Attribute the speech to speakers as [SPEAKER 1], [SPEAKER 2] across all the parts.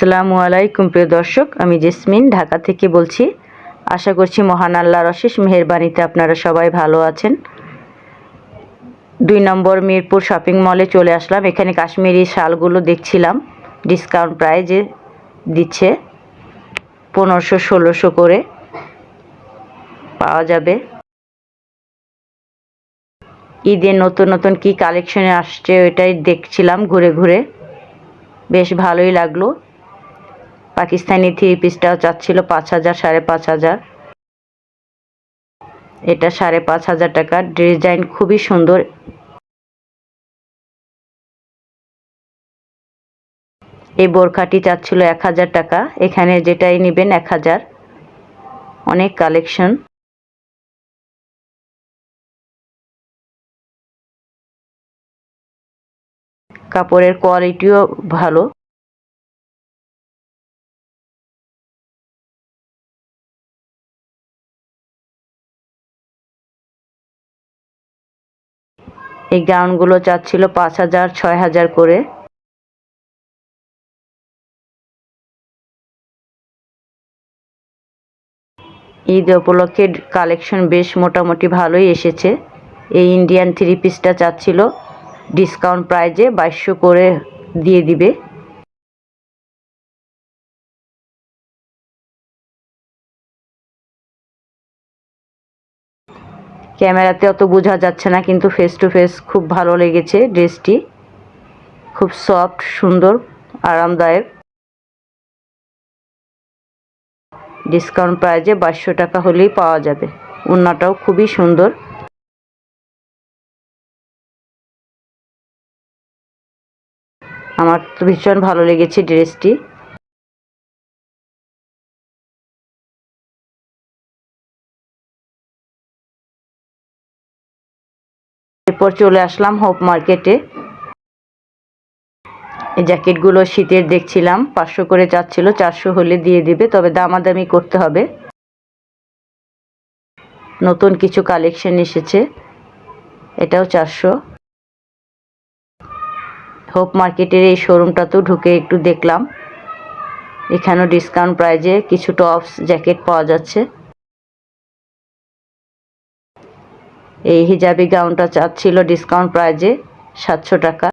[SPEAKER 1] আসসালামু আলাইকুম, প্রিয় দর্শক। আমি জেসমিন ঢাকা থেকে বলছি, আশা করছি মহান আল্লাহর অশেষ মেহেরবানিতে আপনারা সবাই ভালো আছেন। দুই নম্বর মিরপুর শপিং মলে চলে আসলাম। এখানে কাশ্মীরি শালগুলো দেখছিলাম। ডিসকাউন্ট প্রাইজে দিচ্ছে পনেরোশো, ষোলোশো করে। পাওয়া যাবে। ঈদের নতুন নতুন কি কালেকশনে আসছে ওইটাই দেখছিলাম ঘুরে ঘুরে। বেশ ভালোই লাগল। পাকিস্তানি থ্রি পিসটাও চাচ্ছিল পাঁচ হাজার, সাড়ে পাঁচ হাজার। এটা সাড়ে পাঁচ হাজার টাকা। ডিজাইন খুবই সুন্দর। এই বোরখাটি চাচ্ছিল এক হাজার টাকা। এখানে যেটাই নেবেন এক হাজার। অনেক কালেকশন। কাপড়ের কোয়ালিটিও ভালো। এই গাউনগুলো চাচ্ছিল পাঁচ হাজার, ছয় হাজার করে। ঈদ উপলক্ষে কালেকশন বেশ মোটামুটি ভালোই এসেছে। এই ইন্ডিয়ান থ্রি পিসটা চাচ্ছিল, ডিসকাউন্ট প্রাইজে বাইশশো করে দিয়ে দিবে। ক্যামেরাতে অত বোঝা যাচ্ছে না, কিন্তু ফেস টু ফেস খুব ভালো লেগেছে ড্রেসটি। খুব সফট সুন্দর, আরামদায়ক। ডিসকাউন্ট প্রাইজে বাইশশো টাকা হলেই পাওয়া যাবে। উন্নাটাও খুবই সুন্দর। আমার তো ভীষণ ভালো লেগেছে ড্রেসটি। এরপর চলে আসলাম হোপ মার্কেটে। এই জ্যাকেটগুলো শীতের দেখছিলাম, পাঁচশো করে চাচ্ছিল চারশো হলে দিয়ে দিবে, তবে দামাদামি করতে হবে। নতুন কিছু কালেকশন এসেছে, এটাও চারশো। হোপ মার্কেটের এই শোরুমটাতেও ঢুকে একটু দেখলাম। এখানেও ডিসকাউন্ট প্রাইজে কিছু টপস, জ্যাকেট পাওয়া যাচ্ছে। এই হিজাবি গাউনটা চাচ্ছিল ডিসকাউন্ট প্রাইজে সাতশো টাকা।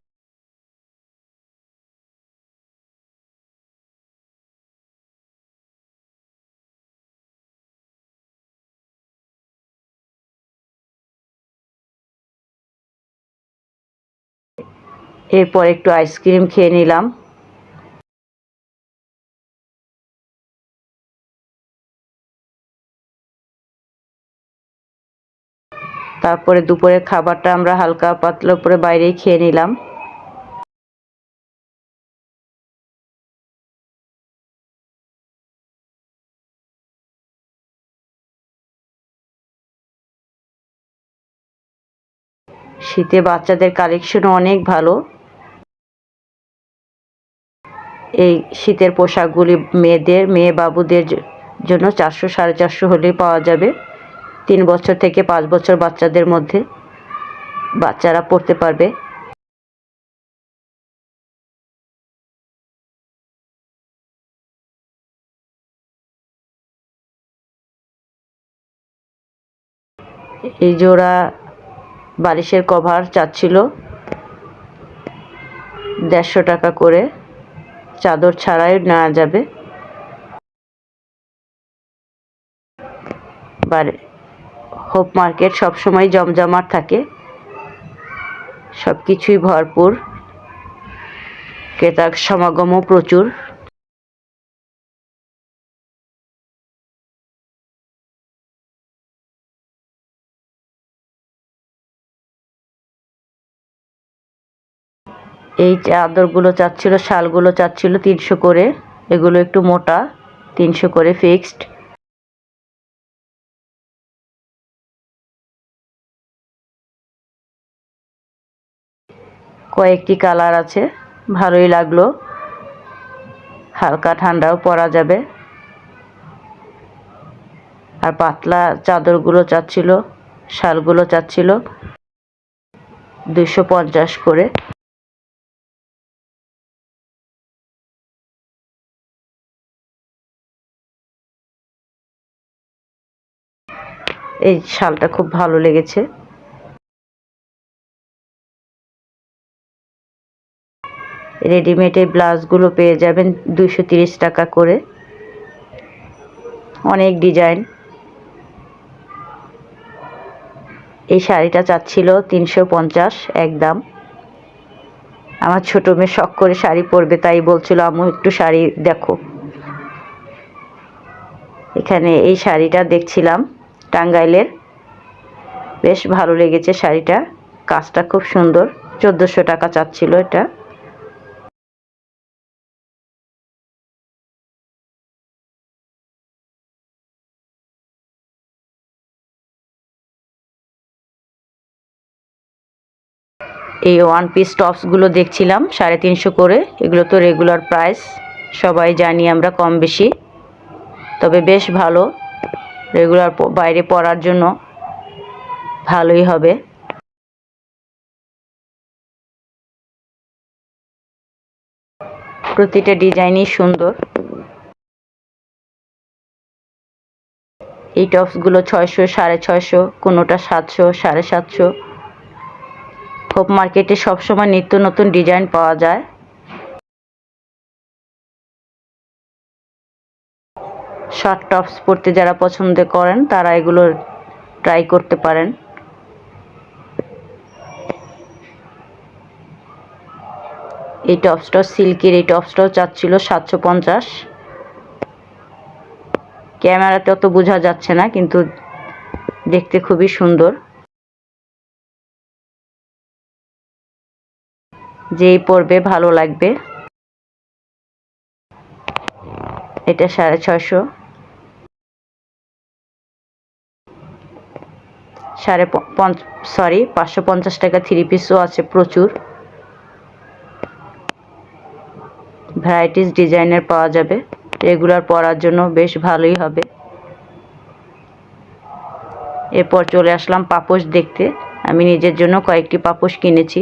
[SPEAKER 1] এরপর একটু আইসক্রিম খেয়ে নিলাম। তারপরে দুপুরের খাবারটা আমরা হালকা পাতলা করে বাইরেই খেয়ে নিলাম। শীতে বাচ্চাদের কালেকশনও অনেক ভালো। এই শীতের পোশাকগুলি মেয়েদের, মেয়ে বাবুদের জন্য চারশো সাড়ে চারশো হলেই পাওয়া যাবে। তিন বছর থেকে পাঁচ বছর বাচ্চাদের মধ্যে বাচ্চারা পড়তে পারবে। এই জোড়া বালিশের কভার চাচ্ছিল দেড়শো টাকা করে। চাদর ছাড়াই নেওয়া যাবে। বারে হোপ মার্কেট সবসময় জমজমাট থাকে। সব কিছুই ভরপুর। ক্রেতার সমাগমও প্রচুর। এই চাদরগুলো চাচ্ছিল, শালগুলো চাচ্ছিল তিনশো করে। এগুলো একটু মোটা, তিনশো করে ফিক্সড কয়েকটি কালার আছে, ভালোই লাগল। হালকা ঠান্ডাও পরা যাবে। আর পাতলা চাদরগুলো চাচ্ছিল, শালগুলো চাচ্ছিল। দুশো পঞ্চাশ করে। এই শালটা খুব ভালো লেগেছে। রেডিমেড ব্লাউজগুলো পেয়ে যাবেন দুশো টাকা করে। অনেক ডিজাইন এই শাড়িটা চাচ্ছিল তিনশো পঞ্চাশ একদম। আমার ছোটো মেয়ে শখ করে শাড়ি পরবে, তাই বলছিল, আম্মু, একটু শাড়ি দেখো। এখানে এই শাড়িটা দেখছিলাম টাঙ্গাইলের। বেশ ভালো লেগেছে শাড়িটা। কাজটা খুব সুন্দর। চোদ্দোশো টাকা চাচ্ছিল এটা। এই ওয়ান পিস টপসগুলো দেখছিলাম, সাড়ে তিনশো করে। এগুলো তো রেগুলার প্রাইস সবাই জানি আমরা কম বেশি। তবে বেশ ভালো রেগুলার বাইরে পরার জন্য ভালোই হবে। প্রতিটা ডিজাইনই সুন্দর। এই টপসগুলো ছয়শো, সাড়ে ছয়শো, কোনোটা সাতশো, সাড়ে সাতশো। হোপ মার্কেটে সবসময় নিত্য নতুন ডিজাইন পাওয়া যায়। শর্ট, টপস পরতে যারা পছন্দ করেন, তারা এগুলো ট্রাই করতে পারেন। এই টপসটাও সিল্কের, এই টপসটাও চাচ্ছিল সাতশো পঞ্চাশ। ক্যামেরাতে অত বোঝা যাচ্ছে না, কিন্তু দেখতে খুবই সুন্দর। যেই পরবে ভালো লাগবে। এটা সাড়ে ছশো সাড়ে সরি পাঁচশো পঞ্চাশ টাকা থ্রি পিসও আছে প্রচুর। ভ্যারাইটিস ডিজাইনের পাওয়া যাবে। রেগুলার পরার জন্য বেশ ভালোই হবে। এরপর চলে আসলাম পাপোশ দেখতে। আমি নিজের জন্য কয়েকটি পাপোশ কিনেছি।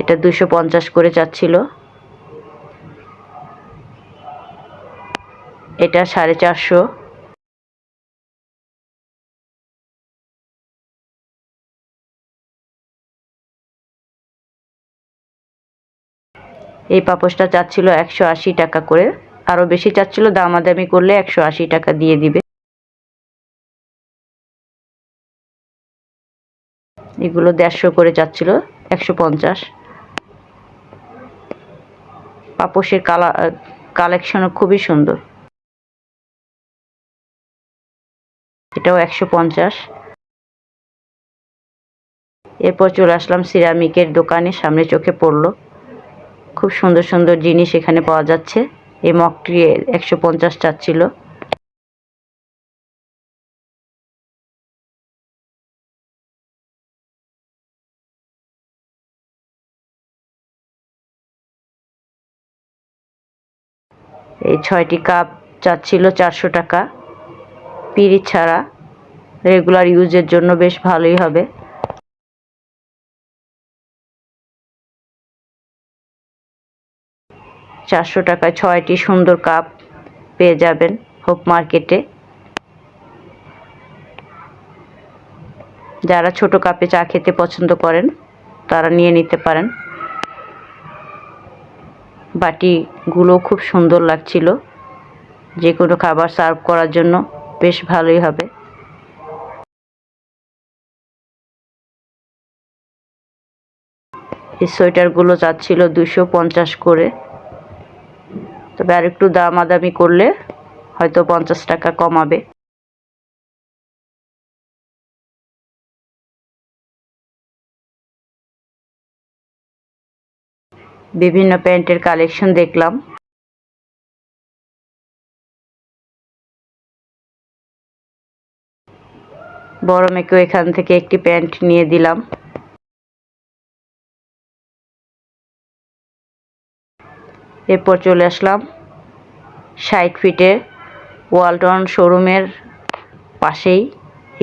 [SPEAKER 1] এটা দুশো পঞ্চাশ করে চাচ্ছিল। এটা সাড়ে চারশো। এই পাপোশটা চাচ্ছিল একশো আশি টাকা করে। আরও বেশি চাচ্ছিল, দামাদামি করলে একশো আশি টাকা দিয়ে দিবে। এগুলো দেড়শো করে চাচ্ছিল, একশো পঞ্চাশ। পাপোশের কালা কালেকশনও খুবই সুন্দর। এটাও একশো পঞ্চাশ। এরপর চলে আসলাম সিরামিকের দোকানে, সামনে চোখে পড়ল। খুব সুন্দর সুন্দর জিনিস এখানে পাওয়া যাচ্ছে। এই মগটি একশো পঞ্চাশ চাচ্ছিল। এই ছয়টি কাপ চাচ্ছিল চারশো টাকা। পিরিচ ছাড়া রেগুলার ইউজের জন্য বেশ ভালোই হবে। চারশো টাকায় ছয়টি সুন্দর কাপ পেয়ে যাবেন হোপ মার্কেটে। যারা ছোট কাপে চা খেতে পছন্দ করেন, তারা নিয়ে নিতে পারেন। বাটিগুলো খুব সুন্দর লাগছিল। যে কোনো খাবার সার্ভ করার জন্য বেশ ভালোই হবে। এই সোয়েটারগুলো চাচ্ছিল দুশো পঞ্চাশ করে। তবে আর একটু দামাদামি করলে হয়তো পঞ্চাশ টাকা কমাবে। বিভিন্ন প্যান্টের কালেকশন দেখলাম। বড় মেয়েকেও এখান থেকে একটি প্যান্ট নিয়ে দিলাম। এরপর চলে আসলাম ষাট ফিটে ওয়ালটন শোরুমের পাশেই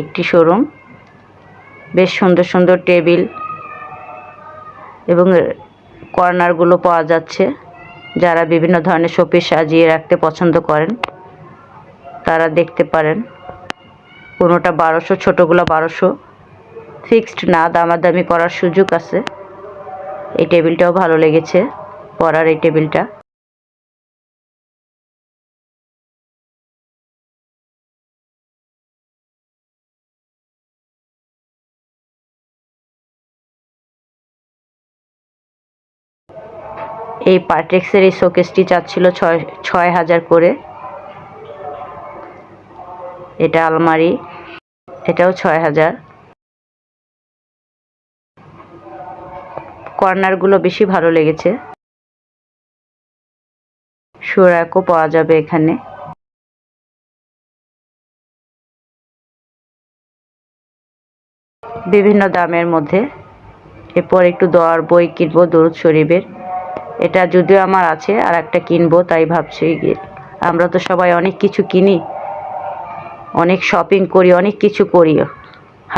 [SPEAKER 1] একটি শোরুম। বেশ সুন্দর সুন্দর টেবিল এবং কর্নারগুলো পাওয়া যাচ্ছে, যারা বিভিন্ন ধরনের শোপিস সাজিয়ে রাখতে পছন্দ করেন, তারা দেখতে পারেন। কোনোটা বারোশো, ছোটোগুলো বারোশো। ফিক্সড না, দামাদামি করার সুযোগ আছে। এই টেবিলটাও ভালো লেগেছে, পরার এই টেবিলটা। এই পার্টেক্সের এই শোকেসটি চাচ্ছিল ছয় ছয় হাজার করে। এটা আলমারি, এটাও ছয় হাজার। কর্নারগুলো বেশি ভালো লেগেছে। সুরাকও পাওয়া যাবে এখানে। বিভিন্ন দামের মধ্যে। এরপর একটু দোয়ার বই কিনবো, দরুদ শরীফের। এটা যদিও আমার আছে, আর একটা কিনবো, তাই ভাবছি আমরা তো সবাই অনেক কিছু কিনি, অনেক শপিং করি, অনেক কিছু করি,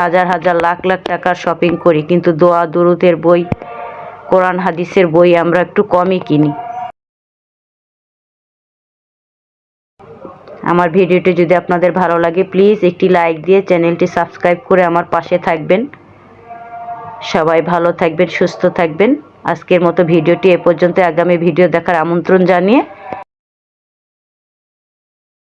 [SPEAKER 1] হাজার হাজার লাখ লাখ টাকার শপিং করি, কিন্তু দোয়া দুরুদের বই, কোরআন হাদিসের বই আমরা একটু কমই কিনি। আমার ভিডিওটি যদি আপনাদের ভালো লাগে প্লিজ একটি লাইক দিয়ে চ্যানেলটি সাবস্ক্রাইব করে আমার পাশে থাকবেন। সবাই ভালো থাকবেন, সুস্থ থাকবেন। আজকের মতো ভিডিওটি এ পর্যন্ত। আগামী ভিডিও দেখার আমন্ত্রণ জানিয়ে